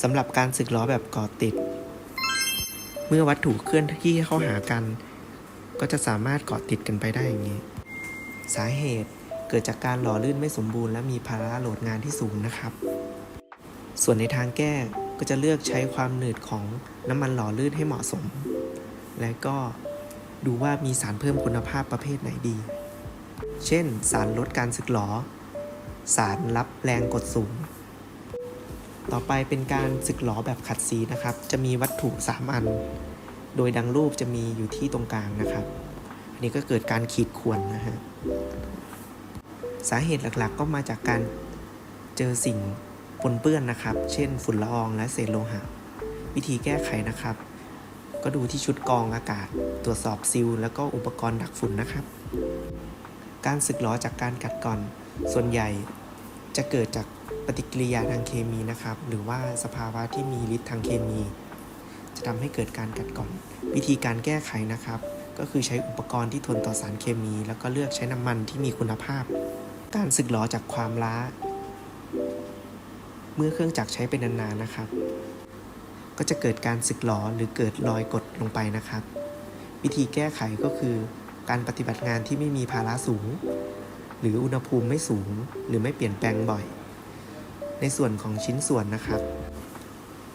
สำหรับการสึกล้อแบบก่อติด เมื่อวัตถุเคลื่อนที่เข้าหากัน ก็จะสามารถเกาะติดกันไปได้อย่างนี้ สาเหตุเกิดจากการหล่อลื่นไม่สมบูรณ์และมีภาระโหลดงานที่สูงนะครับ ส่วนในทางแก้ก็จะเลือกใช้ความหนืดของน้ำมันหล่อลื่นให้เหมาะสม และก็ดูว่ามีสารเพิ่มคุณภาพประเภทไหนดี เช่น สารลดการสึกหรอสารรับแรงกดสูง ต่อไปเป็นการสึกหลอแบบขัดสีนะครับ จะมีวัตถุ 3 อัน โดยดังรูปจะมีอยู่ที่ตรงกลางนะครับ อันนี้ก็เกิดการขีดข่วนนะฮะ สาเหตุหลักๆ ก็มาจากการเจอสิ่งปนเปื้อนนะครับ เช่น ฝุ่นละอองและเศษโลหะ วิธีแก้ไขนะครับ ก็ดูที่ชุดกรองอากาศ ตรวจสอบซิลแล้วก็อุปกรณ์ดักฝุ่นนะครับ การสึกหลอจากการกัดก่อน ส่วนใหญ่จะเกิดจาก ฏิกิริยาทางเคมีนะครับ หรือว่าสภาวะที่มีฤทธิ์ทางเคมี จะทำให้เกิดการกัดกร่อน วิธีการแก้ไขนะครับ ก็คือใช้อุปกรณ์ที่ทนต่อสารเคมี แล้วก็เลือกใช้น้ำมันที่มีคุณภาพ การสึกหลอจากความล้า เมื่อเครื่องจักรใช้เป็นนานๆนะครับ ก็จะเกิดการสึกหลอหรือเกิดรอยกดลงไปนะครับ วิธีแก้ไขก็คือการปฏิบัติงานที่ไม่มีภาระสูง หรืออุณหภูมิไม่สูง หรือไม่เปลี่ยนแปลงบ่อย ในส่วนของชิ้นส่วนนะครับ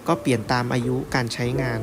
ก็เปลี่ยนตามอายุการใช้งาน